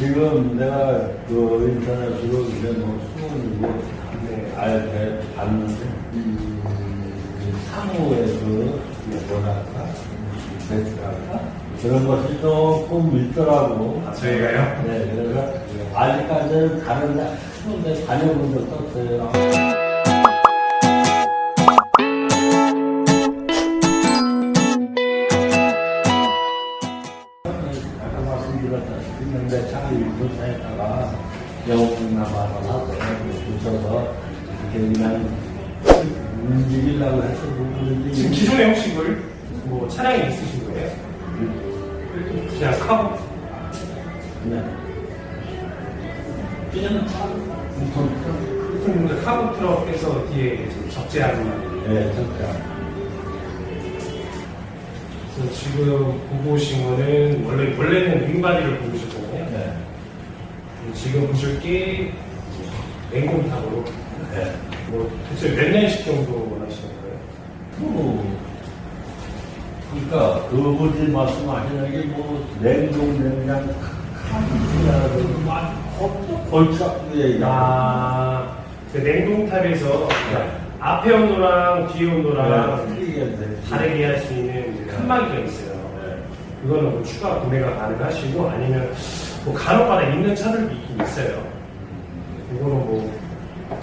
지금 내가 그 인터넷으로 이제 뭐 수원이고 네. 알게 봤는데 이 사무에서 뭐랄까 배출할까 그런 것이 조금 있더라고. 아, 저희가요? 네, 그래서 아직까지는 다른데 한데 다녀본 적도 없어요. 아까 말씀드렸다 차를 일부차에다가 영국 남아서 나서 붙여서 이렇게 그냥 움직이려고 해서 지금 부분인데 기존의 형식을 뭐 차량이 있으신 거예요? 그냥 카고 그냥 그냥 차 우선 보통 카고 트럭에서 뒤에 적재하는. 네, 진짜. 지금 보고 오신 거는 원래 원래는 윙바디를 보고 오셨잖아요. 네. 지금 보실 게 냉동탑으로 네. 뭐 대체 몇 년씩 정도 원하시는 거예요? 뭐, 그러니까 그분이 말씀하시는 게뭐 냉동 냉장 칸이라도 막 걸쳐 얘기야. 아, 그 냉동탑에서 네. 앞에 온도랑 뒤에 온도랑 틀리게 돼. 다르게 할 수 있는 칸막이가 있어요. 네. 그거는 뭐 추가 구매가 가능하시고 아니면 뭐 간혹가다 있는 차들도 있긴 있어요. 이거는 뭐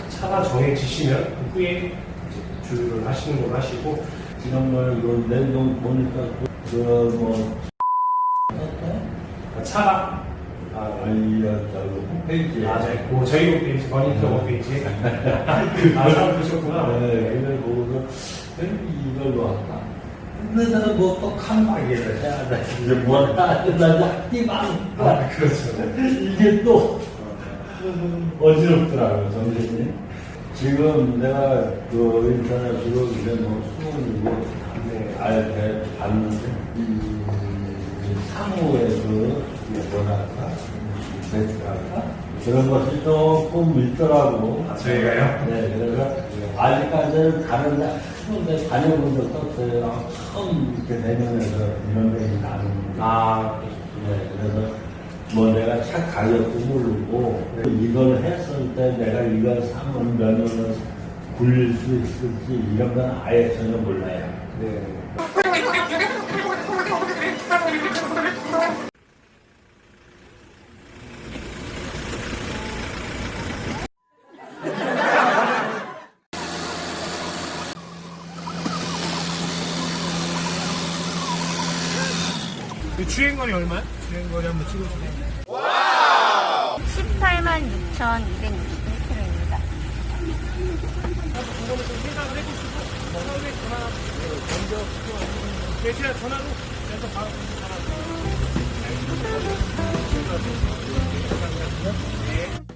차가 정해지시면 그 후에 이제 조율을 하시는 걸로 하시고 뭐 이거 냉동 보니까 그뭐 차가 아, 네. 아니 저기 홈페이지에 맞아요. 뭐 저희 홈페이지 버니터 홈페이지에 아 사람 보셨구나. 네, 이걸 보고서 이걸로 할까? 나는 뭐또 칸막이를 해야 돼. 이제 뭐라 나 띠만 아 그렇죠. 이게 또 어지럽더라고요, 선생님. 지금 내가 그 인터넷으로 이제 뭐 네. 알게 봤는데 이 그런 것이 조금 있더라고. 아, 저희가요? 네, 그래서 아직까지는 다른 데 한데 다녀본 적도 없어요. 처음 이렇게 대면에서 이런 얘기 나누는 거. 아 네, 그래서 뭐 내가 차 가격도 모르고 이걸 했을 때 내가 이걸 사면 몇 년을 굴릴 수 있을지 이런 건 아예 전혀 몰라요. 네. 이 주행거리 얼마야? 주행거리 한번 찍어주세요. 18만 6,261km입니다. 그런 거좀 생각을 해보시고 처음에 전화 먼저 네, 제가 전화로 그래서 바로 전화. 네.